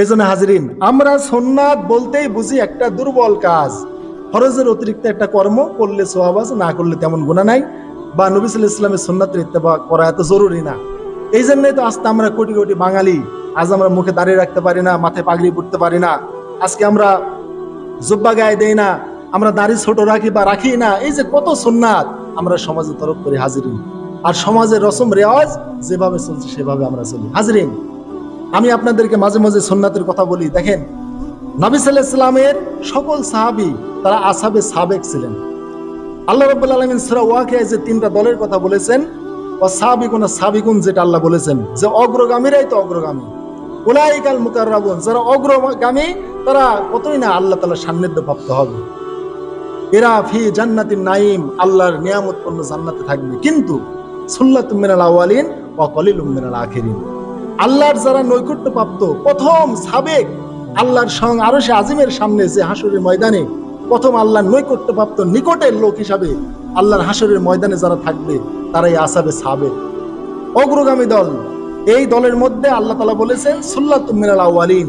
এই জন্য হাজিরিন, আমরা সোননাথ বলতেই বুঝি একটা দুর্বল কাজ। ফরজের অতিরিক্ত একটা কর্ম করলে সোহাব আছে, না করলে তেমন গুণা নাই। বা নবিসুল ইসলামের সোননাথের ইত্তেবা করা এত জরুরি না। এই জন্যই তো আজকে আমরা কোটি কোটি বাঙালি, আজ আমরা মুখে দাঁড়িয়ে রাখতে পারি না, মাথায় পাগড়ি পড়তে পারি না। আজকে আমরা জুব্বা গায়ে দেই না, আমরা দাঁড়ি ছোট রাখি বা রাখি না, এই যে কত সোননাথ আমরা সমাজে তরফ করি হাজিরিন। আর সমাজের রসম রেওয়াজ যেভাবে চলছে সেভাবে আমরা চলি। হাজিরিন আমি আপনাদেরকে মাঝে মাঝে সোননাথের কথা বলি, দেখেন। নবী সাল্লাহ ইসলামের সকল সাহাবি, তারা আসাবে সাবেক ছিলেন। আল্লাহ রব্বুল আলমিন সুরা ওয়াকে যে তিনটা দলের কথা বলেছেন ও সাবিকুন সাবিকুন যেটা আল্লাহ বলেছেন, যে অগ্রগামীরাই তো অগ্রগামী। উলাইকাল মুকাররাবুন, যারা অগ্রগামী, তারা কতই না আল্লাহ তাআলা সান্নিধ্য প্রাপ্ত হবে। এরা ফি জান্নাতিন নাইম আল্লাহর নিয়ামতপূর্ণ জান্নাতে থাকবে। কিন্তু সুল্লাতুম মিনাল আওয়ালিন ও কলিলুম মিনাল আখিরিন। আল্লাহর যারা নৈকট্য প্রাপ্ত প্রথম সাবেক আল্লাহর সং আরও সে আজিমের সামনে যে হাসুরের ময়দানে, প্রথম আল্লাহর নৈকট্য প্রাপ্ত নিকটের লোক হিসাবে আল্লাহর হাসরের ময়দানে যারা থাকবে, তারাই আসাবে সাবেক। অগ্রগামী দল, এই দলের মধ্যে আল্লাহ তালা বলেছেন সুল্লাতুম মিনাল আওয়ালিন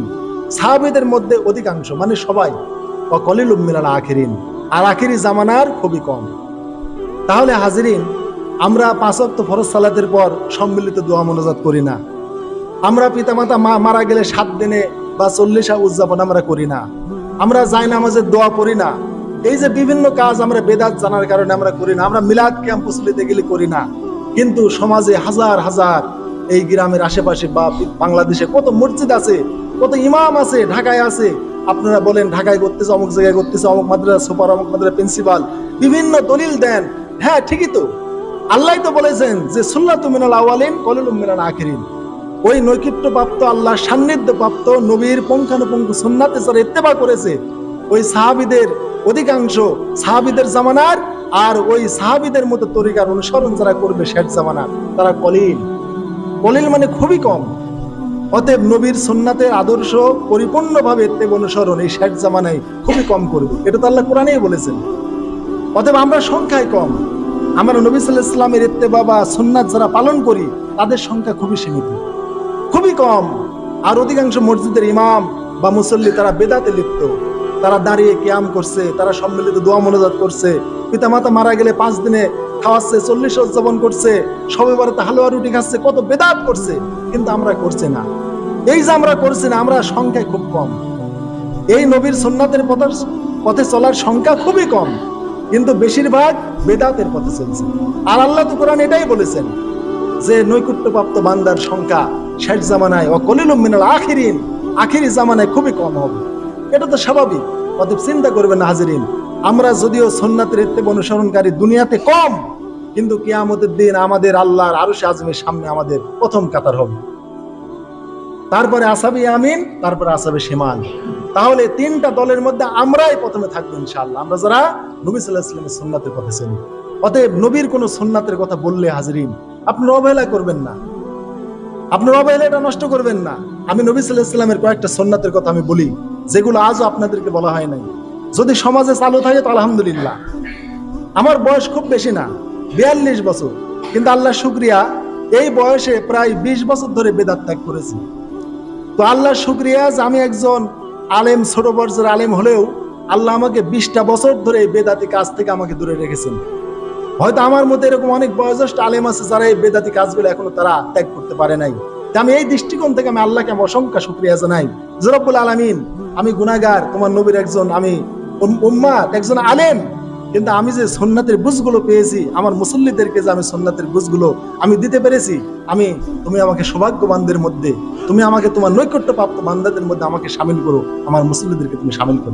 সাহাবেদের মধ্যে অধিকাংশ মানে সবাই ও কলিলুম মিনাল আখিরিন, আর আখেরি জামানার খুবই কম। তাহলে হাজিরিন, আমরা পাঁচক্ত ফরজ সালাতের পর সম্মিলিত দোয়া মনোজাত করি না। আমরা পিতামাতা মা মারা গেলে সাত দিনে বা চল্লিশা উদযাপন আমরা করি না। আমরা যাই নামাজের দোয়া পড়ি না। এই যে বিভিন্ন কাজ আমরা বেদাত জানার কারণে আমরা করি না। আমরা মিলাদ ক্যাম্প প্রচলিতে গেলে করি না। কিন্তু সমাজে হাজার হাজার এই গ্রামের আশেপাশে বা বাংলাদেশে কত মসজিদ আছে, কত ইমাম আছে, ঢাকায় আছে। আপনারা বলেন, ঢাকায় করতেছে অমুক জায়গায় করতেছে অমুক মাদ্রাসা সুপার, অমুক মাদ্রাসা প্রিন্সিপাল। বিভিন্ন দলিল দেন। হ্যাঁ ঠিকই তো। আল্লাহ তো বলেছেন যে সুল্লাতু মিনাল আওয়ালিন, কলিলুম মিনাল আখিরিন। ওই প্রাপ্ত আল্লাহ সান্নিধ্য প্রাপ্ত নবীর পঙ্খানুপঙ্খ সুন্নাতে যারা ইত্তেবা করেছে, ওই সাহাবিদের অধিকাংশ সাহাবিদের জামানার আর ওই সাহাবিদের মতো তরিকার অনুসরণ যারা করবে শেষ জামানার, তারা কলিল। কলিল মানে খুবই কম। অতএব নবীর সুন্নাতের আদর্শ পরিপূর্ণভাবে ইত্তেব অনুসরণ এই শেষ জামানায় খুবই কম করবে। এটা তো আল্লাহ কোরআনেই বলেছেন। অতএব আমরা সংখ্যায় কম। আমরা নবী সাল্লাহ ইসলামের ইত্তেবা বা সুন্নাত যারা পালন করি, তাদের সংখ্যা খুবই সীমিত। খুবই কম। আর অধিকাংশ মসজিদের ইমাম বা মুসল্লি তারা বেদাতে লিপ্ত। তারা দাঁড়িয়ে কিয়াম করছে, তারা সম্মিলিত দোয়া মনোজাত করছে। পিতামাতা মারা গেলে পাঁচ দিনে খাওয়াচ্ছে, চল্লিশ উদযাপন করছে, সবে বারোতে হালুয়া রুটি খাচ্ছে, কত বেদাত করছে। কিন্তু আমরা করছি না। এই যে আমরা করছি না, আমরা সংখ্যায় খুব কম। এই নবীর সুন্নাতের পথে পথে চলার সংখ্যা খুবই কম। কিন্তু বেশিরভাগ বেদাতের পথে চলছে। আর আল্লাহ তো কোরআন এটাই বলেছেন যে নৈকুট্যপ্রাপ্ত বান্দার সংখ্যা শেষ জামানায় ও কলিলুম মিনাল আখিরিন। আখিরি জামানায় খুবই কম হবে। এটা তো স্বাভাবিক। অতএব চিন্তা করবেন না, হাজিরিন। আমরা যদিও সন্ন্যাতের ইত্তেব অনুসরণকারী দুনিয়াতে কম, কিন্তু কিয়ামতের দিন আমাদের আল্লাহর আরও আজমের সামনে আমাদের প্রথম কাতার হবে। তারপরে আসাবি আমিন, তারপরে আসাবে সীমান তাহলে তিনটা দলের মধ্যে আমরাই প্রথমে থাকব ইনশাআল্লাহ। আমরা যারা নবী সাল্লাহ ইসলামের সুন্নাতের কথা শুনি। অতএব নবীর কোন সুন্নাতের কথা বললে, হাজিরিন, আপনি অবহেলা করবেন না। আপনার অবহেলাটা নষ্ট করবেন না। আমি নবী সাল্লাহ ইসলামের কয়েকটা সুন্নাতের কথা আমি বলি, যেগুলো আজও আপনাদেরকে বলা হয় নাই। যদি সমাজে চালু থাকে তো আলহামদুলিল্লাহ। আমার বয়স খুব বেশি না, বিয়াল্লিশ বছর। কিন্তু আল্লাহ শুক্রিয়া, এই বয়সে প্রায় বিশ বছর ধরে বেদাত ত্যাগ করেছি। তো আল্লাহ শুক্রিয়া যে আমি একজন আলেম, ছোট বর্ষের আলেম হলেও আল্লাহ আমাকে বিশটা বছর ধরে বেদাতি কাজ থেকে আমাকে দূরে রেখেছেন। হয়তো আমার মধ্যে এরকম অনেক বয়োজ্যেষ্ঠ আলেম আছে যারা এই বেদাতি কাজগুলো এখনও তারা ত্যাগ করতে পারে নাই। আমি এই দৃষ্টিকোণ থেকে আমি আল্লাহকে আমি অসংখ্য শুক্রিয়া জানাই। জরব্বুল আলমিন, আমি গুনাগার তোমার নবীর একজন, আমি উম্মা একজন আলেম। কিন্তু আমি যে সন্ন্যাতের বুঝগুলো পেয়েছি, আমার মুসল্লিদেরকে যে আমি সন্ন্যাতের বুঝগুলো আমি দিতে পেরেছি, আমি, তুমি আমাকে সৌভাগ্যবানদের মধ্যে, তুমি আমাকে তোমার নৈকট্য প্রাপ্ত বান্দাদের মধ্যে আমাকে সামিল করো, আমার মুসল্লিদেরকে তুমি সামিল করো।